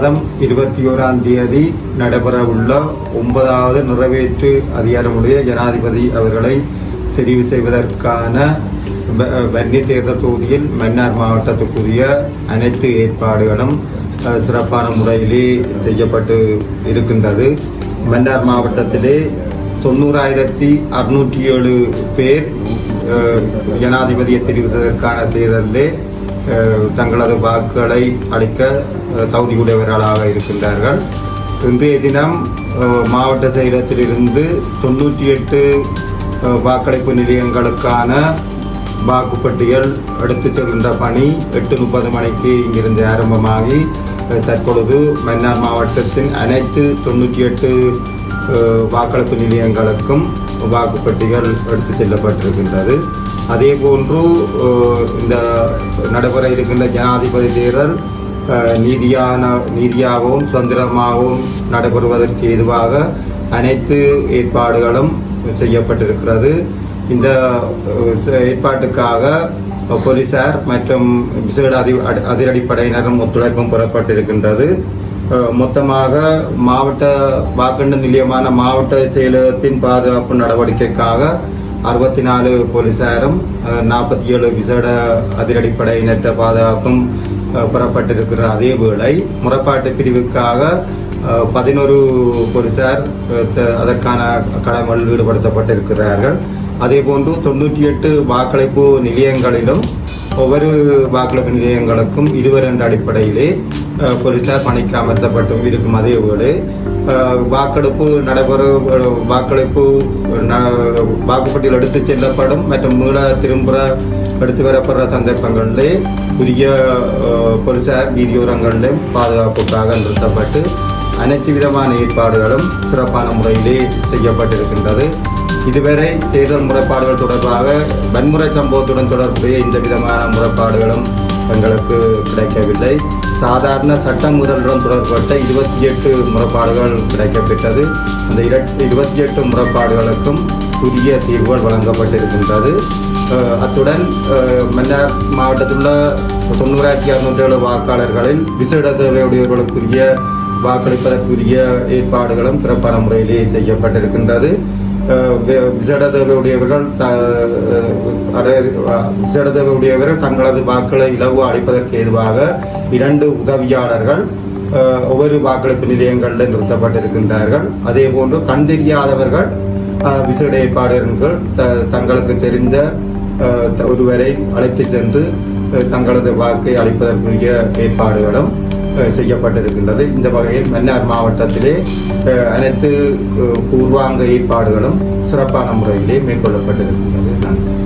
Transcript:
மாதம் இருபத்தி ஓராம் தேதி நடைபெறவுள்ள ஒன்பதாவது நிறைவேற்று அதிகாரமுடைய ஜனாதிபதி அவர்களை தெரிவு செய்வதற்கான வன்னி தேர்தல் தொகுதியில் மன்னார் மாவட்டத்துக்குரிய அனைத்து ஏற்பாடுகளும் சிறப்பான முறையிலே செய்யப்பட்டு இருக்கின்றது. மன்னார் மாவட்டத்திலே தொண்ணூறாயிரத்தி அறுநூற்றி ஏழு பேர் ஜனாதிபதியை தெரிவித்ததற்கான தேர்தலில் தங்களது வாக்குகளை அளிக்க தகுதியுடையவர்களாக இருக்கின்றார்கள். இன்றைய தினம் மாவட்ட செயலகத்திலிருந்து தொண்ணூற்றி எட்டு வாக்களிப்பு நிலையங்களுக்கான வாக்குப்பட்டியல் எடுத்துச் செல்கின்ற பணி எட்டு முப்பது மணிக்கு இங்கிருந்து ஆரம்பமாகி தற்பொழுது மன்னார் மாவட்டத்தின் அனைத்து தொண்ணூற்றி எட்டு வாக்களிப்பு நிலையங்களுக்கும் வாக்குப்பட்டிகள் எடுத்து செல்லப்பட்டிருக்கின்றது. அதே போன்று இந்த நடைபெற இருக்கின்ற ஜனாதிபதி தேர்தல் நீதியான நீதியாகவும் சுதந்திரமாகவும் நடைபெறுவதற்கு ஏதுவாக அனைத்து ஏற்பாடுகளும் செய்யப்பட்டிருக்கிறது. இந்த ஏற்பாட்டுக்காக போலீசார் மற்றும் விசேட அதி அடி- அதிரடிப்படையினரும் ஒத்துழைப்பும் பெறப்பட்டிருக்கின்றது. மொத்தமாக மாவட்ட வாக்கெண்டு நிலையமான மாவட்ட செயலகத்தின் பாதுகாப்பு நடவடிக்கைக்காக அறுபத்தி நாலு போலீசாரும் நாற்பத்தி ஏழு விசேட அதிரடிப்படையினற்ற பாதுகாப்பும் அஹ், பெறப்பட்டிருக்கிற அதே வேளை முறைப்பாட்டு பிரிவுக்காக பதினோரு போலீசார் த- அதற்கான கடமையில் ஈடுபடுத்தப்பட்டிருக்கிறார்கள். அதேபோன்று தொண்ணூற்றி எட்டு வாக்களிப்பு நிலையங்களிலும் ஒவ்வொரு வாக்களிப்பு நிலையங்களுக்கும் இருவர் என்ற அடிப்படையிலே போலீசார் பணிக்கு அமர்த்தப்பட்டும் இருக்கும் அதே வேளை வாக்கெடுப்பு நடைபெற வாக்களிப்பு வாக்குப்பட்டியல் எடுத்துச் செல்லப்படும் மற்றும் மீள திரும்ப எடுத்து வரப்படுற சந்தர்ப்பங்களிலே புதிய போலீசார் வீதியோரங்களிலும் பாதுகாப்புக்காக நிறுத்தப்பட்டு அனைத்து விதமான ஏற்பாடுகளும் சிறப்பான முறையிலே செய்யப்பட்டிருக்கின்றது. இதுவரை தேர்தல் முறைப்பாடுகள் தொடர்பாக வன்முறை சம்பவத்துடன் தொடர்புடைய இந்த விதமான முறைப்பாடுகளும் எங்களுக்கு கிடைக்கவில்லை. சாதாரண சட்ட மீறலுடன் தொடர்பட்ட இருபத்தி எட்டு முறைப்பாடுகள் கிடைக்கப்பெற்றது. அந்த இருபத்தி எட்டு முறைப்பாடுகளுக்கும் உரிய தீர்வுகள் வழங்கப்பட்டிருக்கின்றது. அத்துடன் மன்னார் மாவட்டத்தில் உள்ள தொண்ணூறாயிரத்தி அறுநூற்றி ஏழு வாக்காளர்களில் விசேட தேவையுடையவர்களுக்குரிய வாக்களிப்பதற்குரிய ஏற்பாடுகளும் சிறப்பான முறையிலே செய்யப்பட்டிருக்கின்றது. அஹ், வி- த- தங்களது வாக்களை இலவு அளிப்பதற்கு ஏதுவாக இரண்டு உதவியாளர்கள் ஒவ்வொரு வாக்களிப்பு நிலையங்களில் நிறுத்தப்பட்டிருக்கின்றார்கள். அதே போன்று கண் தெரியாதவர்கள் விசேட ஏற்பாடுகள் த- தங்களுக்கு தெரிந்த த- ஒருவரை அழைத்து சென்று தங்களது வாக்கை அளிப்பதற்குரிய ஏற்பாடுகளும் செய்யப்பட்டிருக்கின்றது. இந்த வகையில் மன்னார் மாவட்டத்திலே அனைத்து பூர்வாங்க ஏற்பாடுகளும் சிறப்பான முறையிலே மேற்கொள்ளப்பட்டிருக்கின்றது. நன்றி.